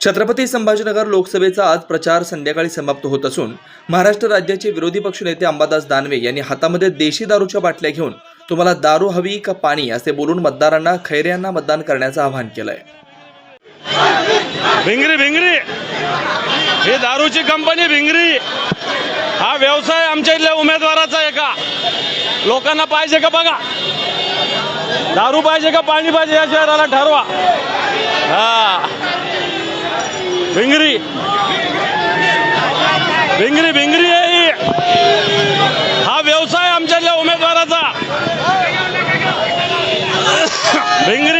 छत्रपती संभाजीनगर लोकसभेचा आज प्रचार संध्याकाळी समाप्त होत असून महाराष्ट्र राज्याचे विरोधी पक्षनेते अंबादास दानवे यांनी हातामध्ये देशी दारूच्या बाटल्या घेऊन तुम्हाला दारू हवी का पाणी असे बोलून मतदारांना खैरे यांना मतदान करण्याचं आवाहन केलंय. भिंगरी भिंगरी. ही दारूची कंपनी भिंगरी. हा व्यवसाय आमच्या इथल्या उमेदवाराचा आहे का? लोकांना पाहिजे का बघा? दारू पाहिजे का पाणी पाहिजे या शहराला ठरवा. भिंगरी भिंगरी भिंगरी आहे हा व्यवसाय आमच्या उमेदवाराचा. भिंगरी